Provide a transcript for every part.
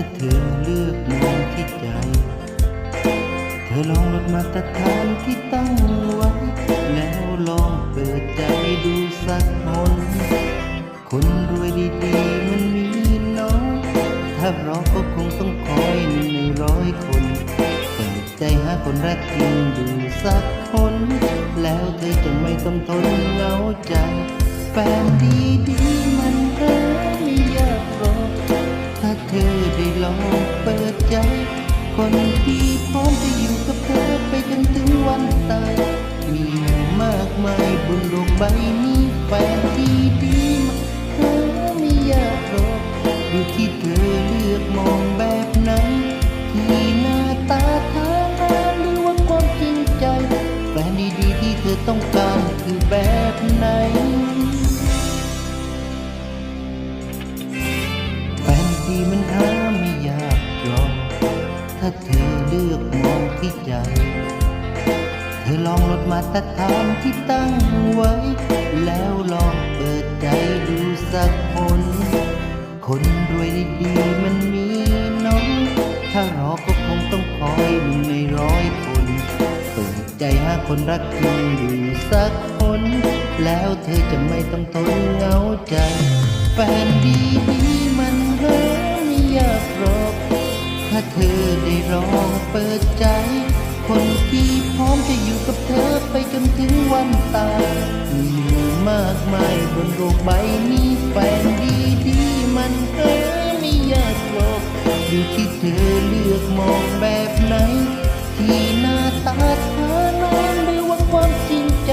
าเธอเลือกมองที่ใจ เธอลองลดมาตรฐานที่ตั้งไว้ แล้วลองเปิดใจดูสักคนคนรวยดีๆมันมีน้อยถ้ารอก็คงต้องคอยหนึ่งในร้อยคนเปิดใจหาคนรักจริงดูสักคน แล้วเธอจะไม่ต้องทนเหงาใจแฟนดีๆมัน เธอได้ลองเปิดใจ คนที่พร้อมจะอยู่กับเธอไปจนถึงวันตาย มีมากมายบนโลกใบนี้แฟนที่ดีมันเธอไม่ยากหรอกอยู่ที่เธอเลือกมองแบบไหนที่หน้าตาทางหรือว่าความจริงใจ แฟนดีๆที่เธอต้องการคือแบบไหน องลดมานที่ตั้งไว้ แล้วลองเปิดใจดูสักคน คนรวยดีมันมีน้อย ถ้ารอก็คงต้องคอยหนึ่งในร้อยคน เปิดใจหาคนรักจริงดูสักคน แล้วเธอจะไม่ต้องทนเหงาใจ แฟนดีๆมันหาไม่ยากหรอก ถ้าเธอได้ลองเปิดใจ คนที่พร้อมจะอยู่กับเธอไปจนถึงวันตายมีมากมายบนโลกใบนี้แฟนดีๆมันหาไม่ยากหรอกอยู่ที่เธอเลือกมองแบบไหน ที่หน้าตาเธอนอนหรือว่าความจริงใจ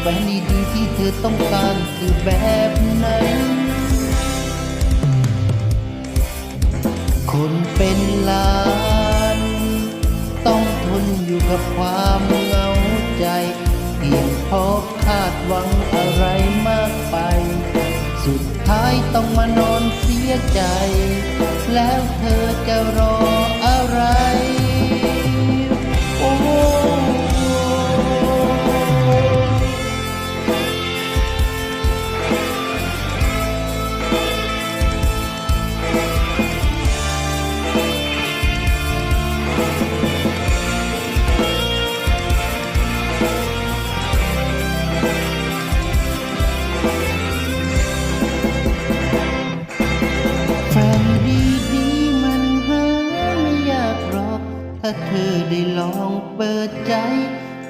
แฟนดีๆที่เธอต้องการคือแบบไหนคนเป็นล้านต้อง อยู่กับความเหงาใจเพียงเพราะคาดหวังอะไรมากไป สุดท้ายต้องมานอนเสียใจ แล้วเธอจะรอ ถ้าเธอได้ลองเปิดใจ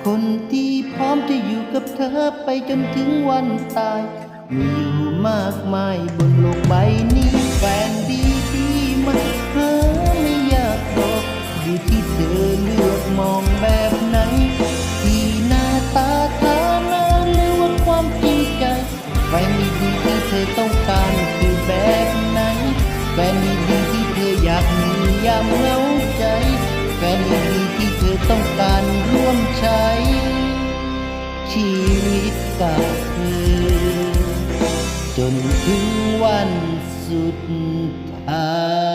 คนที่พร้อมจะอยู่กับเธอไปจนถึงวันตาย มีอยู่มากมายบนโลกใบนี้แฟนดีๆมันหาไม่ยากหรอกอยู่ที่เธอเลือกมองแบบไหน ที่หน้าตาฐานะหรือว่าความจริงใจแฟนดีๆที่เธอต้องการคือแบบไหนแฟนดีๆที่เธออยากมียามเหงา ใจแฟนดีที่เธอต้องการร่วมใช้ ชีวิตกับเธอจนถึงวันสุดท้าย